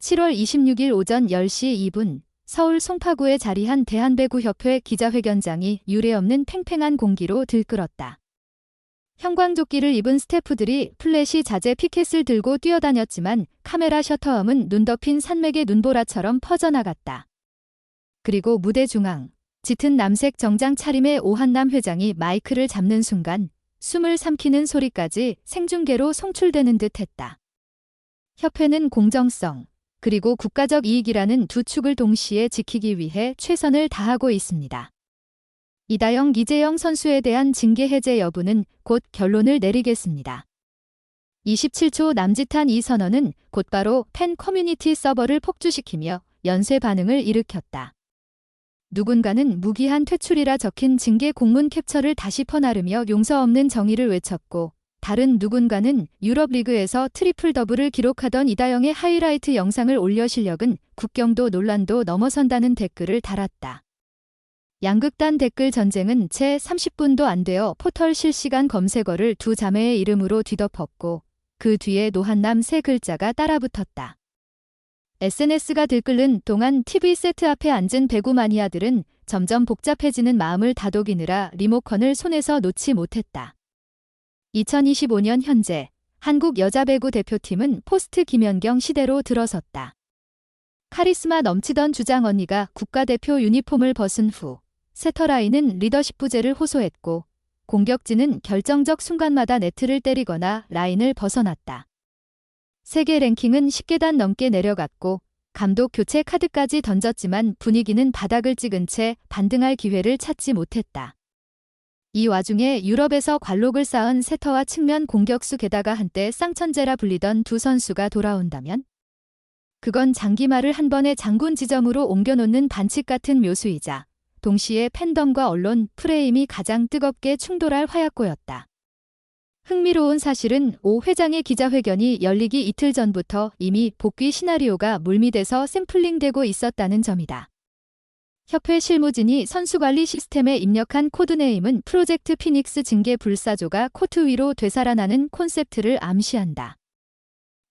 7월 26일 오전 10시 2분 서울 송파구에 자리한 대한배구협회 기자회견장이 유례없는 팽팽한 공기로 들끓었다. 형광조끼를 입은 스태프들이 플래시 자재 피켓을 들고 뛰어다녔지만 카메라 셔터음은 눈 덮인 산맥의 눈보라처럼 퍼져나갔다. 그리고 무대 중앙, 짙은 남색 정장 차림의 오한남 회장이 마이크를 잡는 순간 숨을 삼키는 소리까지 생중계로 송출되는 듯 했다. 협회는 공정성, 그리고 국가적 이익이라는 두 축을 동시에 지키기 위해 최선을 다하고 있습니다. 이다영 이재영 선수에 대한 징계 해제 여부는 곧 결론을 내리겠습니다. 27초 남짓한 이 선언은 곧바로 팬 커뮤니티 서버를 폭주시키며 연쇄 반응을 일으켰다. 누군가는 무기한 퇴출이라 적힌 징계 공문 캡처를 다시 퍼나르며 용서 없는 정의를 외쳤고 다른 누군가는 유럽 리그에서 트리플 더블을 기록하던 이다영의 하이라이트 영상을 올려 실력은 국경도 논란도 넘어선다는 댓글을 달았다. 양극단 댓글 전쟁은 채 30분도 안 되어 포털 실시간 검색어를 두 자매의 이름으로 뒤덮었고 그 뒤에 노한남 세 글자가 따라붙었다. SNS가 들끓는 동안 TV 세트 앞에 앉은 배구 마니아들은 점점 복잡해지는 마음을 다독이느라 리모컨을 손에서 놓지 못했다. 2025년 현재 한국 여자배구 대표팀은 포스트 김연경 시대로 들어섰다. 카리스마 넘치던 주장 언니가 국가대표 유니폼을 벗은 후 세터라인은 리더십 부재를 호소했고 공격진은 결정적 순간마다 네트를 때리거나 라인을 벗어났다. 세계 랭킹은 10계단 넘게 내려갔고 감독 교체 카드까지 던졌지만 분위기는 바닥을 찍은 채 반등할 기회를 찾지 못했다. 이 와중에 유럽에서 관록을 쌓은 세터와 측면 공격수 게다가 한때 쌍천재라 불리던 두 선수가 돌아온다면? 그건 장기말을 한 번의 장군 지점으로 옮겨놓는 반칙 같은 묘수이자 동시에 팬덤과 언론 프레임이 가장 뜨겁게 충돌할 화약고였다. 흥미로운 사실은 오 회장의 기자회견이 열리기 이틀 전부터 이미 복귀 시나리오가 물밑에서 샘플링되고 있었다는 점이다. 협회 실무진이 선수관리 시스템에 입력한 코드네임은 프로젝트 피닉스 징계 불사조가 코트 위로 되살아나는 콘셉트를 암시한다.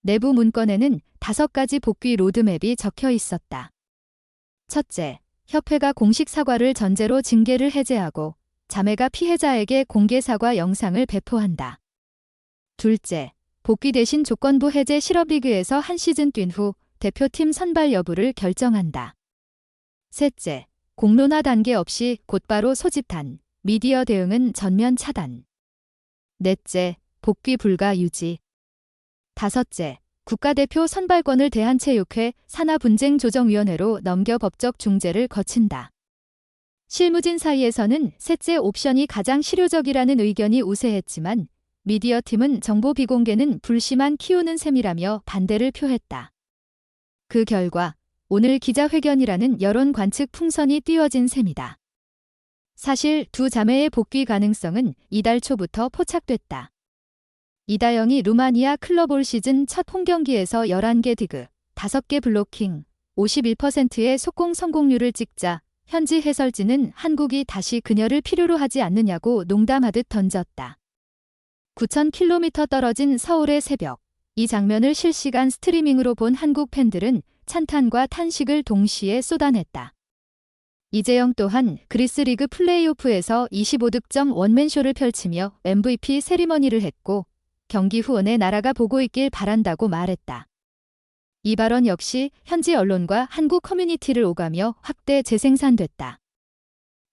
내부 문건에는 다섯 가지 복귀 로드맵이 적혀 있었다. 첫째, 협회가 공식 사과를 전제로 징계를 해제하고 자매가 피해자에게 공개 사과 영상을 배포한다. 둘째, 복귀 대신 조건부 해제 실업리그에서 한 시즌 뛴 후 대표팀 선발 여부를 결정한다. 셋째, 공론화 단계 없이 곧바로 소집단, 미디어 대응은 전면 차단. 넷째, 복귀 불가 유지. 다섯째, 국가대표 선발권을 대한체육회 산하분쟁조정위원회로 넘겨 법적 중재를 거친다. 실무진 사이에서는 셋째 옵션이 가장 실효적이라는 의견이 우세했지만 미디어 팀은 정보 비공개는 불씨만 키우는 셈이라며 반대를 표했다. 그 결과 오늘 기자회견이라는 여론 관측 풍선이 띄워진 셈이다. 사실 두 자매의 복귀 가능성은 이달 초부터 포착됐다. 이다영이 루마니아 클럽 올 시즌 첫 홈경기에서 11개 디그, 5개 블로킹, 51%의 속공 성공률을 찍자 현지 해설진은 한국이 다시 그녀를 필요로 하지 않느냐고 농담하듯 던졌다. 9,000km 떨어진 서울의 새벽. 이 장면을 실시간 스트리밍으로 본 한국 팬들은 찬탄과 탄식을 동시에 쏟아냈다. 이재영 또한 그리스 리그 플레이오프에서 25득점 원맨쇼를 펼치며 MVP 세리머니를 했고 경기 후내 나라가 보고 있길 바란다고 말했다. 이 발언 역시 현지 언론과 한국 커뮤니티를 오가며 확대 재생산됐다.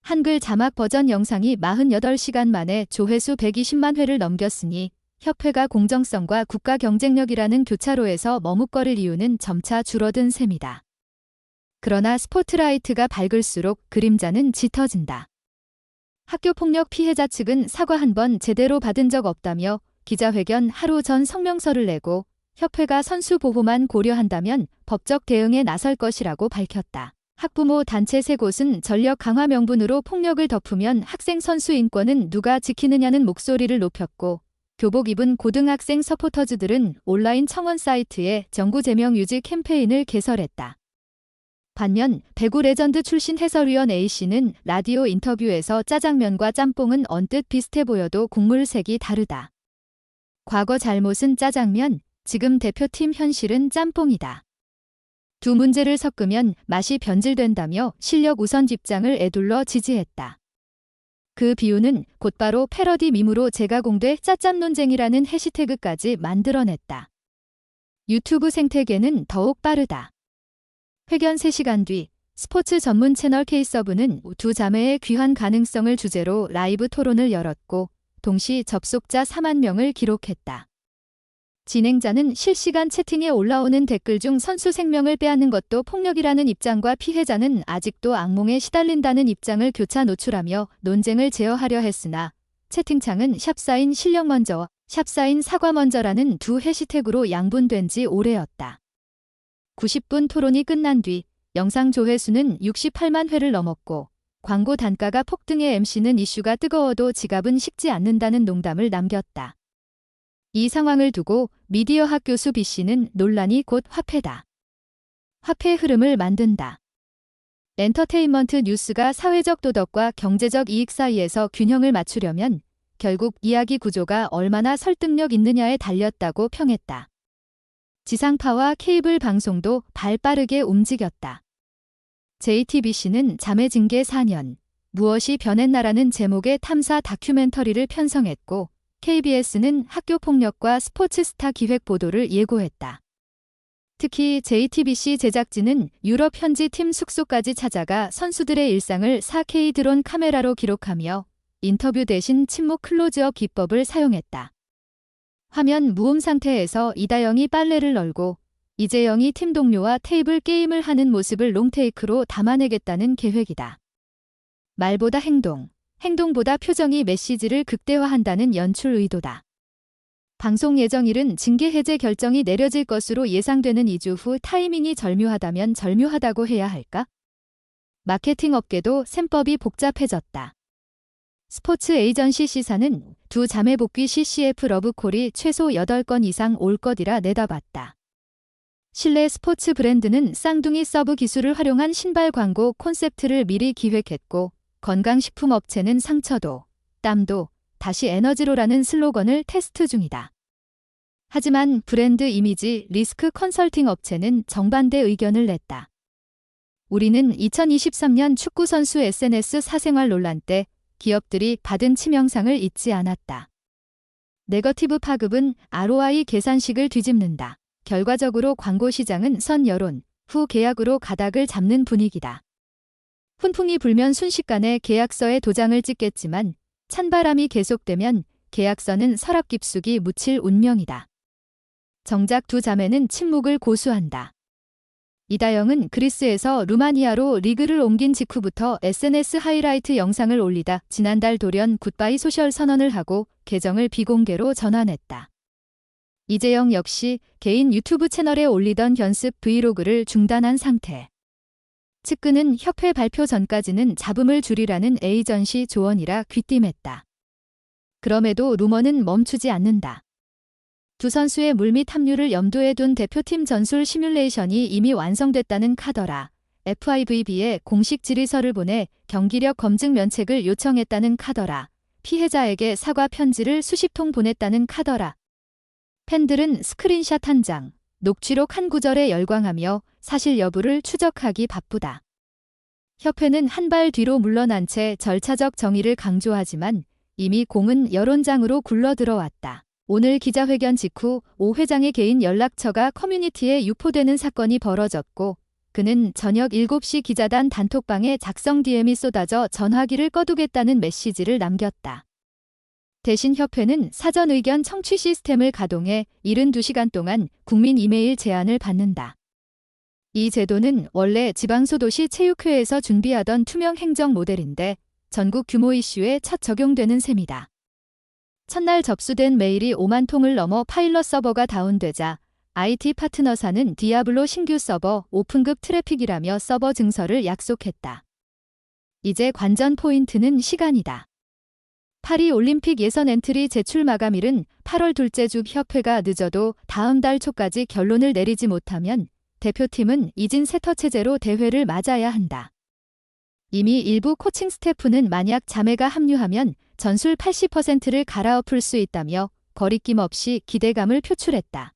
한글 자막 버전 영상이 48시간 만에 조회수 120만 회를 넘겼으니 협회가 공정성과 국가 경쟁력이라는 교차로에서 머뭇거릴 이유는 점차 줄어든 셈이다. 그러나 스포트라이트가 밝을수록 그림자는 짙어진다. 학교폭력 피해자 측은 사과 한 번 제대로 받은 적 없다며 기자회견 하루 전 성명서를 내고 협회가 선수 보호만 고려한다면 법적 대응에 나설 것이라고 밝혔다. 학부모 단체 세 곳은 전력 강화 명분으로 폭력을 덮으면 학생 선수 인권은 누가 지키느냐는 목소리를 높였고 교복 입은 고등학생 서포터즈들은 온라인 청원 사이트에 정구 제명 유지 캠페인을 개설했다. 반면 배구 레전드 출신 해설위원 A씨는 라디오 인터뷰에서 짜장면과 짬뽕은 언뜻 비슷해 보여도 국물 색이 다르다. 과거 잘못은 짜장면, 지금 대표팀 현실은 짬뽕이다. 두 문제를 섞으면 맛이 변질된다며 실력 우선 집장을 애둘러 지지했다. 그 비유는 곧바로 패러디 밈으로 재가공돼 짜짬 논쟁이라는 해시태그까지 만들어냈다. 유튜브 생태계는 더욱 빠르다. 회견 3시간 뒤 스포츠 전문 채널 K서브는 두 자매의 귀환 가능성을 주제로 라이브 토론을 열었고 동시 접속자 4만 명을 기록했다. 진행자는 실시간 채팅에 올라오는 댓글 중 선수 생명을 빼앗는 것도 폭력이라는 입장과 피해자는 아직도 악몽에 시달린다는 입장을 교차 노출하며 논쟁을 제어하려 했으나 채팅창은 샵사인 실력 먼저, 샵사인 사과 먼저라는 두 해시태그로 양분된 지 오래였다. 90분 토론이 끝난 뒤 영상 조회수는 68만 회를 넘었고 광고 단가가 폭등해 MC는 이슈가 뜨거워도 지갑은 식지 않는다는 농담을 남겼다. 이 상황을 두고 미디어학 교수 B씨는 논란이 곧 화폐다. 화폐 흐름을 만든다. 엔터테인먼트 뉴스가 사회적 도덕과 경제적 이익 사이에서 균형을 맞추려면 결국 이야기 구조가 얼마나 설득력 있느냐에 달렸다고 평했다. 지상파와 케이블 방송도 발 빠르게 움직였다. JTBC는 자매 징계 4년, 무엇이 변했나라는 제목의 탐사 다큐멘터리를 편성했고, KBS는 학교 폭력과 스포츠 스타 기획 보도를 예고했다. 특히 JTBC 제작진은 유럽 현지 팀 숙소까지 찾아가 선수들의 일상을 4K 드론 카메라로 기록하며 인터뷰 대신 침묵 클로즈업 기법을 사용했다. 화면 무음 상태에서 이다영이 빨래를 널고 이재영이 팀 동료와 테이블 게임을 하는 모습을 롱테이크로 담아내겠다는 계획이다. 말보다 행동, 행동보다 표정이 메시지를 극대화한다는 연출 의도다. 방송 예정일은 징계 해제 결정이 내려질 것으로 예상되는 2주 후 타이밍이 절묘하다면 절묘하다고 해야 할까? 마케팅 업계도 셈법이 복잡해졌다. 스포츠 에이전시 시사는 두 자매 복귀 CCF 러브콜이 최소 8건 이상 올 것이라 내다봤다. 실내 스포츠 브랜드는 쌍둥이 서브 기술을 활용한 신발 광고 콘셉트를 미리 기획했고 건강식품 업체는 상처도, 땀도, 다시 에너지로라는 슬로건을 테스트 중이다. 하지만 브랜드 이미지 리스크 컨설팅 업체는 정반대 의견을 냈다. 우리는 2023년 축구선수 SNS 사생활 논란 때 기업들이 받은 치명상을 잊지 않았다. 네거티브 파급은 ROI 계산식을 뒤집는다. 결과적으로 광고 시장은 선 여론, 후 계약으로 가닥을 잡는 분위기다. 훈풍이 불면 순식간에 계약서에 도장을 찍겠지만 찬바람이 계속되면 계약서는 서랍 깊숙이 묻힐 운명이다. 정작 두 자매는 침묵을 고수한다. 이다영은 그리스에서 루마니아로 리그를 옮긴 직후부터 SNS 하이라이트 영상을 올리다 지난달 돌연 굿바이 소셜 선언을 하고 계정을 비공개로 전환했다. 이재영 역시 개인 유튜브 채널에 올리던 연습 브이로그를 중단한 상태. 측근은 협회 발표 전까지는 잡음을 줄이라는 에이전시 조언이라 귀띔했다. 그럼에도 루머는 멈추지 않는다. 두 선수의 물밑 합류를 염두에 둔 대표팀 전술 시뮬레이션이 이미 완성됐다는 카더라. FIVB에 공식 질의서를 보내 경기력 검증 면책을 요청했다는 카더라. 피해자에게 사과 편지를 수십 통 보냈다는 카더라. 팬들은 스크린샷 한 장, 녹취록 한 구절에 열광하며 사실 여부를 추적하기 바쁘다. 협회는 한 발 뒤로 물러난 채 절차적 정의를 강조하지만 이미 공은 여론장으로 굴러 들어왔다. 오늘 기자회견 직후 오 회장의 개인 연락처가 커뮤니티에 유포되는 사건이 벌어졌고 그는 저녁 7시 기자단 단톡방에 작성 DM이 쏟아져 전화기를 꺼두겠다는 메시지를 남겼다. 대신 협회는 사전 의견 청취 시스템을 가동해 72시간 동안 국민 이메일 제안을 받는다. 이 제도는 원래 지방소도시 체육회에서 준비하던 투명 행정 모델인데 전국 규모 이슈에 첫 적용되는 셈이다. 첫날 접수된 메일이 5만 통을 넘어 파일럿 서버가 다운되자 IT 파트너사는 디아블로 신규 서버 오픈급 트래픽이라며 서버 증설을 약속했다. 이제 관전 포인트는 시간이다. 파리 올림픽 예선 엔트리 제출 마감일은 8월 둘째 주 협회가 늦어도 다음 달 초까지 결론을 내리지 못하면 대표팀은 이진 세터 체제로 대회를 맞아야 한다. 이미 일부 코칭 스태프는 만약 자매가 합류하면 전술 80%를 갈아엎을 수 있다며 거리낌 없이 기대감을 표출했다.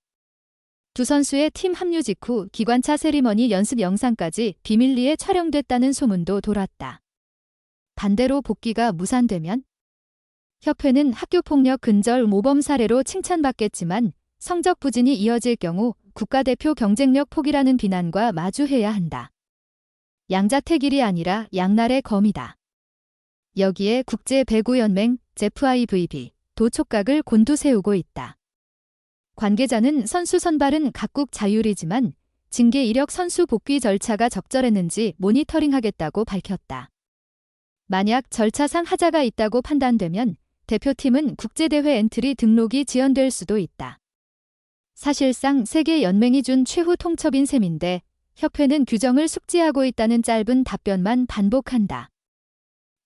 두 선수의 팀 합류 직후 기관차 세리머니 연습 영상까지 비밀리에 촬영됐다는 소문도 돌았다. 반대로 복귀가 무산되면 협회는 학교폭력 근절 모범 사례로 칭찬받겠지만 성적 부진이 이어질 경우 국가대표 경쟁력 포기라는 비난과 마주해야 한다. 양자택일이 아니라 양날의 검이다. 여기에 국제 배구연맹 ZFIVB 도촉각을 곤두세우고 있다. 관계자는 선수 선발은 각국 자율이지만 징계 이력 선수 복귀 절차가 적절했는지 모니터링하겠다고 밝혔다. 만약 절차상 하자가 있다고 판단되면 대표팀은 국제대회 엔트리 등록이 지연될 수도 있다. 사실상 세계 연맹이 준 최후 통첩인 셈인데 협회는 규정을 숙지하고 있다는 짧은 답변만 반복한다.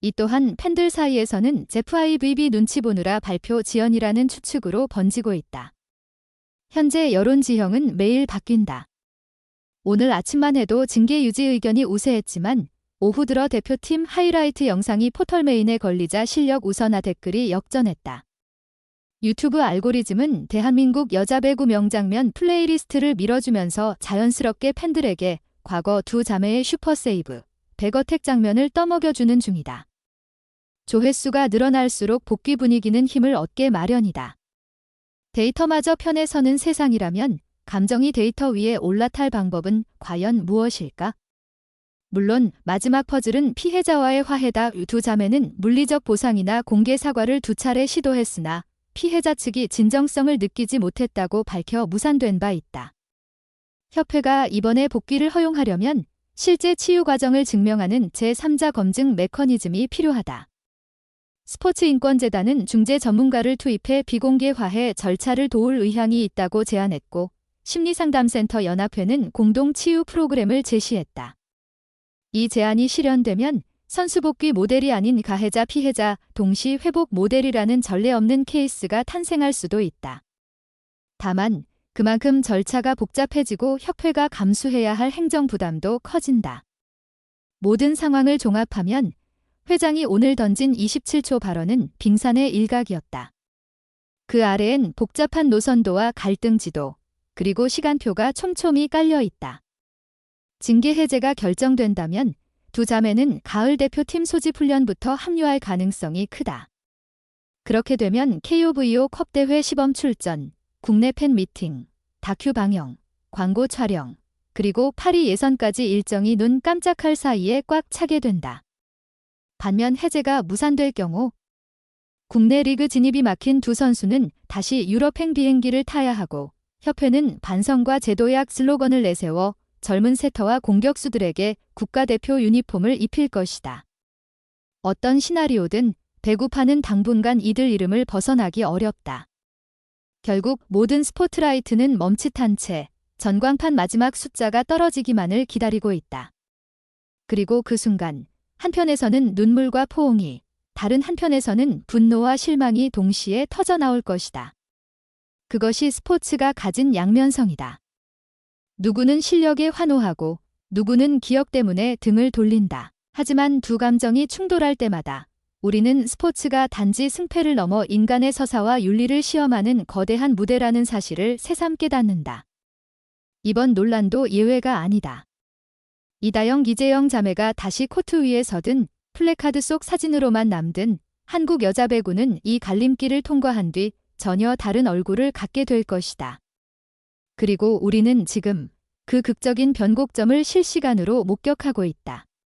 이 또한 팬들 사이에서는 ZFIVB 눈치 보느라 발표 지연이라는 추측으로 번지고 있다. 현재 여론 지형은 매일 바뀐다. 오늘 아침만 해도 징계 유지 의견이 우세했지만 오후 들어 대표팀 하이라이트 영상이 포털 메인에 걸리자 실력 우선화 댓글이 역전했다. 유튜브 알고리즘은 대한민국 여자 배구 명장면 플레이리스트를 밀어주면서 자연스럽게 팬들에게 과거 두 자매의 슈퍼세이브, 백어택 장면을 떠먹여주는 중이다. 조회수가 늘어날수록 복귀 분위기는 힘을 얻게 마련이다. 데이터마저 편에 서는 세상이라면 감정이 데이터 위에 올라탈 방법은 과연 무엇일까? 물론 마지막 퍼즐은 피해자와의 화해다. 두 자매는 물리적 보상이나 공개 사과를 두 차례 시도했으나 피해자 측이 진정성을 느끼지 못했다고 밝혀 무산된 바 있다. 협회가 이번에 복귀를 허용하려면 실제 치유 과정을 증명하는 제3자 검증 메커니즘이 필요하다. 스포츠인권재단은 중재 전문가를 투입해 비공개화해 절차를 도울 의향이 있다고 제안했고 심리상담센터 연합회는 공동 치유 프로그램을 제시했다. 이 제안이 실현되면 선수 복귀 모델이 아닌 가해자 피해자 동시 회복 모델이라는 전례 없는 케이스가 탄생할 수도 있다. 다만 그만큼 절차가 복잡해지고 협회가 감수해야 할 행정 부담도 커진다. 모든 상황을 종합하면 회장이 오늘 던진 27초 발언은 빙산의 일각이었다. 그 아래엔 복잡한 노선도와 갈등 지도, 그리고 시간표가 촘촘히 깔려 있다. 징계 해제가 결정된다면 두 자매는 가을 대표팀 소집 훈련부터 합류할 가능성이 크다. 그렇게 되면 KOVO 컵대회 시범 출전, 국내 팬 미팅, 다큐 방영, 광고 촬영, 그리고 파리 예선까지 일정이 눈 깜짝할 사이에 꽉 차게 된다. 반면 해제가 무산될 경우 국내 리그 진입이 막힌 두 선수는 다시 유럽행 비행기를 타야 하고 협회는 반성과 제도약 슬로건을 내세워 젊은 세터와 공격수들에게 국가대표 유니폼을 입힐 것이다. 어떤 시나리오든 배구파는 당분간 이들 이름을 벗어나기 어렵다. 결국 모든 스포트라이트는 멈칫한 채 전광판 마지막 숫자가 떨어지기만을 기다리고 있다. 그리고 그 순간 한편에서는 눈물과 포옹이 다른 한편에서는 분노와 실망이 동시에 터져 나올 것이다. 그것이 스포츠가 가진 양면성이다. 누구는 실력에 환호하고 누구는 기억 때문에 등을 돌린다. 하지만 두 감정이 충돌할 때마다 우리는 스포츠가 단지 승패를 넘어 인간의 서사와 윤리를 시험하는 거대한 무대라는 사실을 새삼 깨닫는다. 이번 논란도 예외가 아니다. 이다영 이재영 자매가 다시 코트 위에 서든 플래카드 속 사진으로만 남든 한국 여자 배구는 이 갈림길을 통과한 뒤 전혀 다른 얼굴을 갖게 될 것이다. 그리고 우리는 지금 그 극적인 변곡점을 실시간으로 목격하고 있다.